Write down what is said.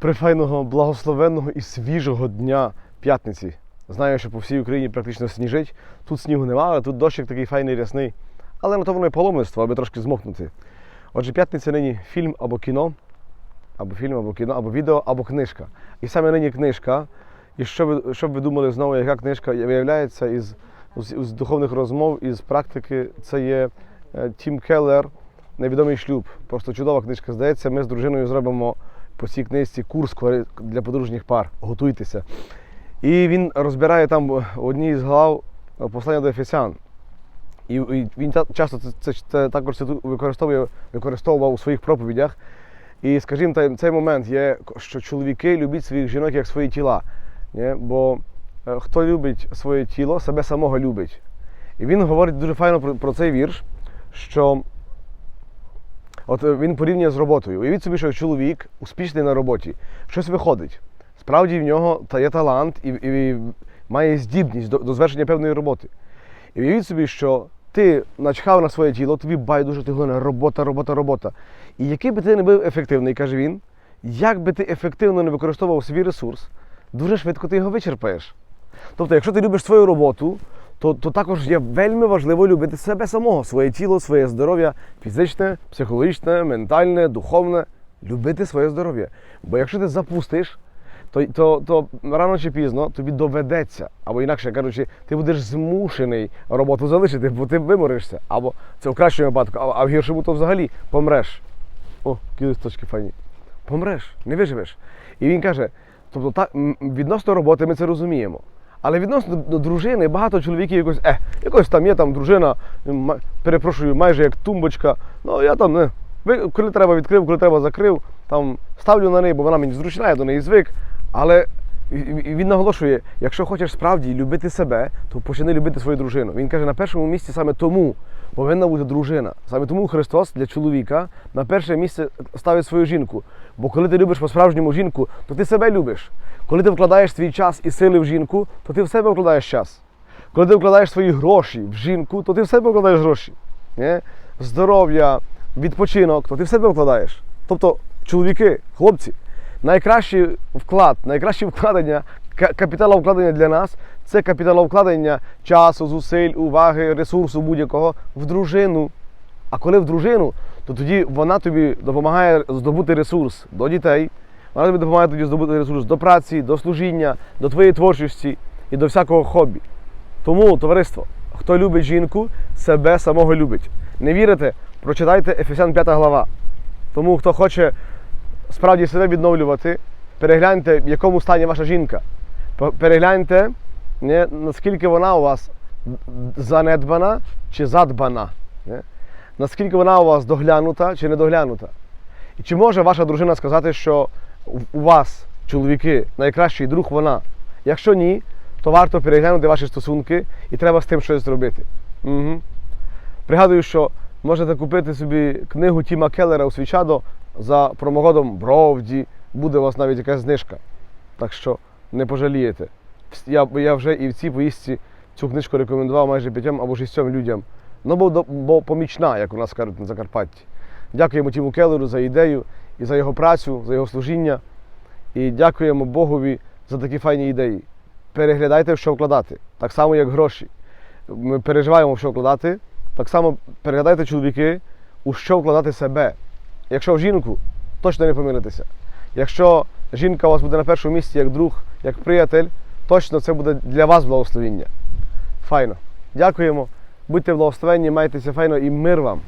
прифайного, благословенного і свіжого дня п'ятниці. Знаю, що по всій Україні практично сніжить. Тут снігу немає, але тут дощик такий файний рясний. Але на то воно і паломництво, аби трошки змокнути. Отже, п'ятниця нині фільм або кіно, або фільм, або кіно, або відео, або книжка. І саме нині книжка. І що ви, що ви думали знову, яка книжка виявляється із, із, із духовних розмов, із практики, це є е, Тім Келлер, Невідомий шлюб. Просто чудова книжка. Здається, ми з дружиною зробимо по цій книжці курс для подружніх пар. Готуйтеся. І він розбирає там в одній з глав е, послання до Ефесян. І, він часто це, це, це також використовує, використовував у своїх проповідях. І, скажімо, цей момент є, що чоловіки люблять своїх жінок як свої тіла. Ні? Бо е, хто любить своє тіло, себе самого любить. І він говорить дуже файно про, про цей вірш, що от е, він порівнює з роботою. Уявіть собі, що чоловік успішний на роботі, щось виходить. Справді в нього є талант і, і має здібність до, до звершення певної роботи. І уявіть собі, що ти начхав на своє тіло, тобі байдуже, ти головне робота, робота, робота. І який би ти не був ефективний, каже він, як би ти ефективно не використовував свій ресурс, дуже швидко ти його вичерпаєш. Тобто, якщо ти любиш свою роботу, то, то також є вельми важливо любити себе самого, своє тіло, своє здоров'я, фізичне, психологічне, ментальне, духовне. Любити своє здоров'я. Бо якщо ти запустиш, то, то, то рано чи пізно тобі доведеться, або інакше кажучи, ти будеш змушений роботу залишити, бо ти виморишся. Або це в кращому випадку, а, в гіршому то взагалі помреш. О, які листочки файні. Помреш, не виживеш. І він каже: тобто, так, відносно роботи ми це розуміємо. Але відносно до дружини багато чоловіків якось, е, якось там є там дружина, перепрошую, майже як тумбочка. Ну я там не. Коли треба відкрив, коли треба закрив, там ставлю на неї, бо вона мені зручна, я до неї звик. Але він наголошує, якщо хочеш справді любити себе, то почни любити свою дружину. Він каже, на першому місці саме тому повинна бути дружина. Саме тому Христос для чоловіка на перше місце ставить свою жінку. Бо коли ти любиш по-справжньому жінку, то ти себе любиш. Коли ти вкладаєш свій час і сили в жінку, то ти в себе вкладаєш час. Коли ти вкладаєш свої гроші в жінку, то ти в себе вкладаєш гроші. Не? Здоров'я, відпочинок, то ти в себе вкладаєш. Тобто, чоловіки, хлопці, найкращий вклад, найкраще вкладення, капіталовкладення для нас це капіталовкладення часу, зусиль, уваги, ресурсу будь-якого в дружину. А коли в дружину, то тоді вона тобі допомагає здобути ресурс до дітей, вона тобі допомагає тоді здобути ресурс до праці, до служіння, до твоєї творчості і до всякого хобі. Тому, товариство, хто любить жінку, себе самого любить. Не вірите? Прочитайте Ефесян 5 глава. Тому хто хоче справді себе відновлювати, перегляньте, в якому стані ваша жінка. Перегляньте, не, наскільки вона у вас занедбана чи задбана. Не? Наскільки вона у вас доглянута чи недоглянута. І чи може ваша дружина сказати, що у- вас, чоловіки, найкращий друг вона? Якщо ні, то варто переглянути ваші стосунки і треба з тим щось зробити. Угу. Пригадую, що можете купити собі книгу Тіма Келлера у Свічадо за промокодом Бровді. Буде у вас навіть якась знижка. Так що не пожалієте. Я, я вже і в цій поїздці цю книжку рекомендував майже п'ятьом або шістьом людям. Ну, бо, бо помічна, як у нас кажуть на Закарпатті. Дякуємо Тіму Келлеру за ідею і за його працю, за його служіння. І дякуємо Богові за такі файні ідеї. Переглядайте, що вкладати. Так само, як гроші. Ми переживаємо, що вкладати. Так само переглядайте чоловіки, у що вкладати себе. Якщо в жінку, точно не помилитеся. Якщо жінка у вас буде на першому місці як друг, як приятель, точно це буде для вас благословіння. Файно. Дякуємо. Будьте благословенні, майтеся файно і мир вам.